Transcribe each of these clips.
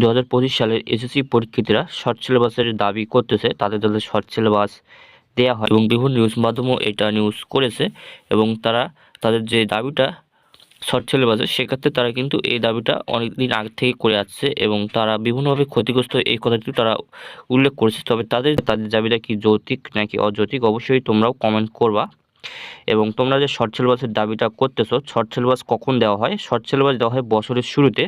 দু হাজার পঁচিশ সালের এসএসসি পরীক্ষার্থীরা শর্ট সিলেবাসের দাবি করতেছে। তাদের যাতে শর্ট সিলেবাস দেওয়া হয় এবং বিভিন্ন নিউজ মাধ্যমও এটা নিউজ করেছে এবং তারা তাদের যে দাবিটা শর্ট সিলেবাসে, সেক্ষেত্রে তারা কিন্তু এই দাবিটা অনেক দিন আগে থেকে করে আসছে এবং তারা বিভিন্নভাবে ক্ষতিগ্রস্ত এই কথাটি তারা উল্লেখ করেছে। তবে তাদের তাদের দাবিটা কি যৌতিক নাকি অযৌতিক অবশ্যই তোমরাও কমেন্ট করবা। এবং তোমরা যে শর্ট সিলেবাসের দাবিটা করতেছো, শর্ট সিলেবাস কখন দেওয়া হয়? শর্ট সিলেবাস দেওয়া হয় বছরের শুরুতে।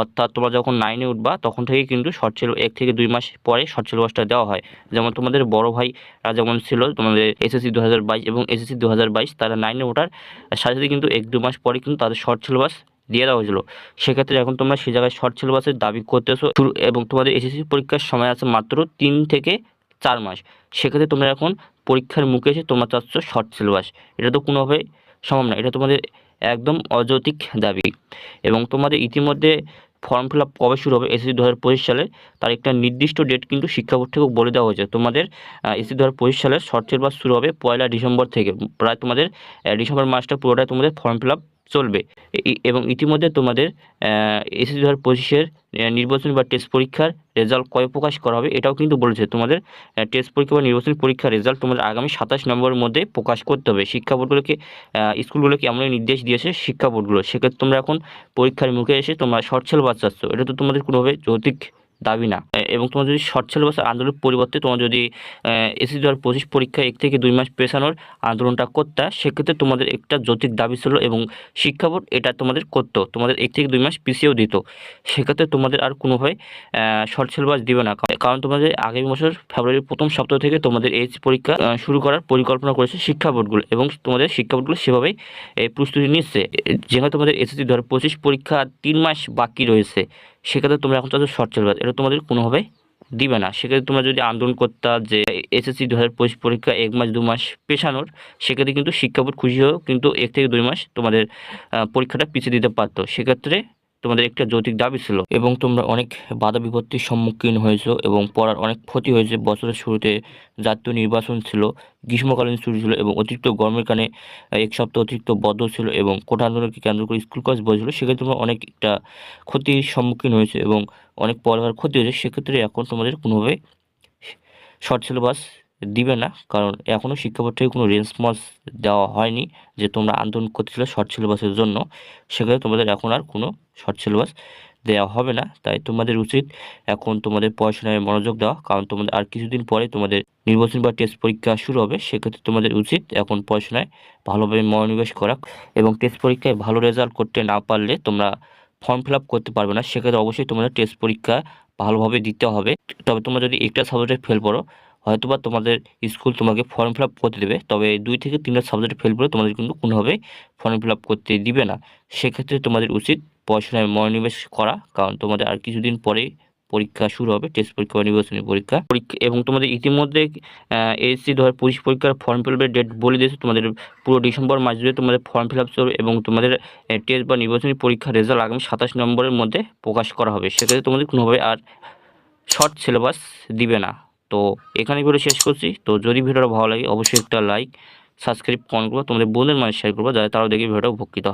অর্থাৎ তোমরা যখন নাইনে উঠবা, তখন থেকে কিন্তু শর্ট সিলেবাস এক থেকে দুই মাস পরে শর্ট সিলেবাসটা দেওয়া হয়। যেমন তোমাদের বড় ভাইরা যেমন ছিল, তোমাদের এসএসসি দু হাজার বাইশ এবং এসএসসি দু হাজার বাইশ, তারা নাইনে ওঠার সাথে সাথে কিন্তু এক দু মাস পরে কিন্তু তাদের শর্ট সিলেবাস দিয়ে দেওয়া হয়েছিল। সেক্ষেত্রে এখন তোমরা সেই জায়গায় শর্ট সিলেবাসের দাবি করতেছো এবং তোমাদের এসএসসি পরীক্ষার সময় আছে মাত্র তিন থেকে চার মাস। সেক্ষেত্রে তোমরা এখন পরীক্ষার মুখে এসে তোমরা চাচ্ছ শর্ট সিলেবাস এটা তো কোনোভাবে সম্ভব না, এটা তোমাদের একদম অযৌতিক দাবি। এবং তোমাদের ইতিমধ্যে ফর্ম ফিল আপ কবে শুরু হবে? এসএসসি দু হাজার পঁচিশ সালে তার একটা নির্দিষ্ট ডেট কিন্তু শিক্ষা বোর্ড থেকেও বলে দেওয়া হয়েছে। তোমাদের এসএসসি দু হাজার পঁচিশ সালের শর্ট সিলেবাস শুরু হবে পয়লা ডিসেম্বর থেকে। প্রায় তোমাদের ডিসেম্বর মাসটা পুরোটাই তোমাদের ফর্ম ফিল আপ চলবে। এবং ইতিমধ্যে তোমাদের এসএসসি দু হাজার পঁচিশের নির্বাচনী বা টেস্ট পরীক্ষার রেজাল্ট কয় প্রকাশ করা হবে এটাও কিন্তু বলেছে। তোমাদের টেস্ট পরীক্ষা বা নির্বাচনী পরীক্ষার রেজাল্ট তোমাদের আগামী সাতাশ নম্বরের মধ্যে প্রকাশ করতে হবে। শিক্ষা বোর্ডগুলোকে স্কুলগুলোকে এমনই নির্দেশ দিয়েছে শিক্ষা বোর্ডগুলো? সেক্ষেত্রে তোমরা এখন পরীক্ষার মুখে এসে তোমরা শর্ট সিলেবাস চাচ্ছ এটা তো তোমাদের কোনোভাবে যৌক্তিক দাবি না। এবং তোমার যদি শর্ট সিলেবাস আন্দোলনের পরিবর্তে তোমার যদি এসি দু পঁচিশ পরীক্ষা এক থেকে দুই মাস পেছানোর আন্দোলনটা করতে, সেক্ষেত্রে তোমাদের একটা যৌক্তিক দাবি ছিল এবং শিক্ষা বোর্ড এটা তোমাদের করতো। তোমাদের এক থেকে দুই মাস পিছিয়েও দিত। সেক্ষেত্রে তোমাদের আর কোনোভাবে শর্ট সিলেবাস দিবে না। কারণ তোমাদের আগামী বছর ফেব্রুয়ারির প্রথম সপ্তাহ থেকে তোমাদের এইচ পরীক্ষা শুরু করার পরিকল্পনা করেছে শিক্ষা বোর্ডগুলো এবং তোমাদের শিক্ষা বোর্ডগুলো সেভাবেই প্রস্তুতি নিচ্ছে। যেখানে তোমাদের এসএসসি দু হাজার পঁচিশ পরীক্ষা তিন মাস বাকি রয়েছে। সেক্ষেত্রে তোমরা এখন চাচ্ছ শর্ট সিলেবাস এটা তোমাদের কোনোভাবে দিবে না। সেক্ষেত্রে তোমরা যদি আন্দোলন করতে যে এসএসসি দু হাজার পঁচিশ পরীক্ষা এক মাস, দু মাস পেছানোর সেক্ষেত্রে কিন্তু শিক্ষা খুশি হয়েও কিন্তু এক থেকে দুই মাস তোমাদের পরীক্ষাটা পিছিয়ে দিতে পারতো। সেক্ষেত্রে তোমাদের একটা যৌতিক দাবি ছিল এবং তোমরা অনেক বাধা বিপত্তির সম্মুখীন হয়েছো এবং পড়ার অনেক ক্ষতি হয়েছে। বছরের শুরুতে জাতীয় নির্বাচন ছিল গ্রীষ্মকালীন ছুটি ছিল এবং অতিরিক্ত গরমের আহ, এক সপ্তাহ অতিরিক্ত বদ্ধ ছিল এবং কোটা আন্দোলনকে কেন্দ্র করে স্কুল কলেজ বসেছিল সেক্ষেত্রে তোমরা অনেক একটা ক্ষতির সম্মুখীন হয়েছে এবং অনেক পড়ার ক্ষতি হয়েছে। সেক্ষেত্রে এখন তোমাদের কোনোভাবে শর্ট সিলেবাস দিবে না। কারণ এখনও শিক্ষা বোর্ড থেকে কোনো রেসপন্স দেওয়া হয়নি যে তোমরা আন্দোলন করতেছিল শর্ট সিলেবাসের জন্য। সেক্ষেত্রে তোমাদের এখন আর কোনো শর্ট সিলেবাস দেওয়া হবে না। তাই তোমাদের উচিত এখন তোমাদের পড়াশোনায় মনোযোগ দেওয়া। কারণ তোমাদের আর কিছুদিন পরে তোমাদের নির্বাচন বা টেস্ট পরীক্ষা শুরু হবে। সেক্ষেত্রে তোমাদের উচিত এখন পড়াশোনায় ভালোভাবে মনোনিবেশ করা এবং টেস্ট পরীক্ষায় ভালো রেজাল্ট করতে না পারলে তোমরা ফর্ম ফিল করতে পারবে না। সেক্ষেত্রে অবশ্যই তোমাদের টেস্ট পরীক্ষা ভালোভাবে দিতে হবে। তবে তোমরা যদি একটা সাবজেক্টে ফেল করো হয়তোবা তোমাদের স্কুল তোমাকে ফর্ম ফিল করতে দেবে, তবে দুই থেকে তিনটা সাবজেক্ট ফেল করে তোমাদের কিন্তু কোনোভাবে ফর্ম ফিল করতে দিবে না। সেক্ষেত্রে তোমাদের উচিত পড়াশোনায় মনোনিবেশ করা, কারণ তোমাদের আর কিছুদিন পরে পরীক্ষা শুরু হবে টেস্ট পরীক্ষা বা নির্বাচনী পরীক্ষা। পরীক্ষা এবং তোমাদের ইতিমধ্যে এসসি হাজার পঁচিশ পরীক্ষার ফর্ম ফিল আপের ডেট বলে দিয়েছে, তোমাদের পুরো ডিসেম্বর মাস জুড়ে তোমাদের ফর্ম ফিল আপ চলবে এবং তোমাদের টেস্ট বা নির্বাচনী পরীক্ষার রেজাল্ট আগামী সাতাশ নম্বরের মধ্যে প্রকাশ করা হবে। সেক্ষেত্রে তোমাদের কোনোভাবে আর শর্ট সিলেবাস দিবে না। তো এখানে ভিডিও শেষ করছি। তো যদি ভিডিওটা ভালো লাগে, অবশ্যই একটা লাইক সাবস্ক্রাইব কমেন্ট করব তোমাদের বোনের মানুষ শেয়ার করব, যাতে তারাও দেখে ভিডিওটা উপকৃত হয়।